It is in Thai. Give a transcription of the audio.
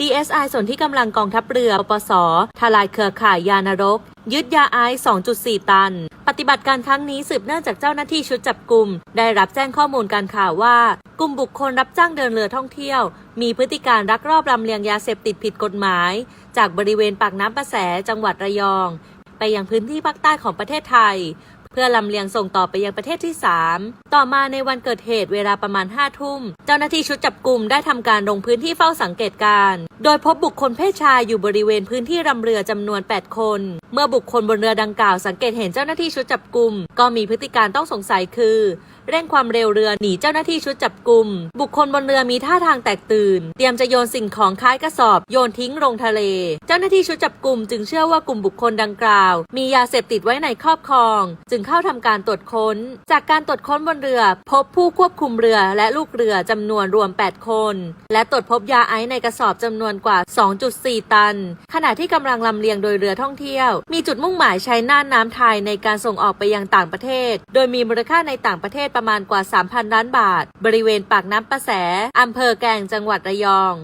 DSI ส่วนที่กำลังกองทัพเรือปปส ทลายเครือข่ายยานรก ยึดยาไอซ์2.4 ตัน ปฏิบัติการครั้งนี้สืบเนื่องจากเจ้าหน้าที่ชุดจับกลุ่ม ได้รับแจ้งข้อมูลการข่าวว่า กลุ่มบุคคลรับจ้างเดินเรือท่องเที่ยว มีพฤติการลักลอบลำเลียงยาเสพติดผิดกฎหมาย จากบริเวณปากน้ำประแสจังหวัดระยอง ไปยังพื้นที่ภาคใต้ของประเทศไทย พื่อลำเลียงส่งต่อไปยังประเทศที่ 3 ต่อมาในวันเกิดเหตุเวลาประมาณ 5 ทุ่ม เจ้าหน้าที่ชุดจับกลุ่มได้ทำการลงพื้นที่เฝ้าสังเกตการณ์โดยพบบุคคลเพศชายอยู่บริเวณพื้นที่รำเรือจำนวน 8 คนเมื่อบุคคลบนเรือดังกล่าวสังเกตเห็นเจ้าหน้าที่ชุดจับกลุ่ม ก็มีพฤติการต้องสงสัยคือ เร่งความเร็วเรือหนีเจ้าหน้าที่ชุดจับกลุ่ม บุคคลบนเรือมีท่าทางแตกตื่น เตรียมจะโยนสิ่งของคล้ายกระสอบ โยนทิ้งลงทะเล เจ้าหน้าที่ชุดจับกลุ่มจึงเชื่อว่ากลุ่มบุคคลดังกล่าว มียาเสพติดไว้ในครอบครอง จึงเข้าทำการตรวจค้น จากการตรวจค้นบนเรือ พบผู้ควบคุมเรือและลูกเรือจำนวนรวม 8 คน และตรวจพบยาไอซ์ในกระสอบจำนวนกว่า 2.4 ตัน ขณะที่กำลังลำเลียงโดยเรือท่องเที่ยวมีจุดมุ่งหมายใช้น่านน้ำไทยในการส่งออกไปยังต่างประเทศ โดยมีมูลค่าในต่างประเทศประมาณกว่า 3,000 ล้านบาท บริเวณปากน้ำประแสอำเภอแกลงจังหวัดระยอง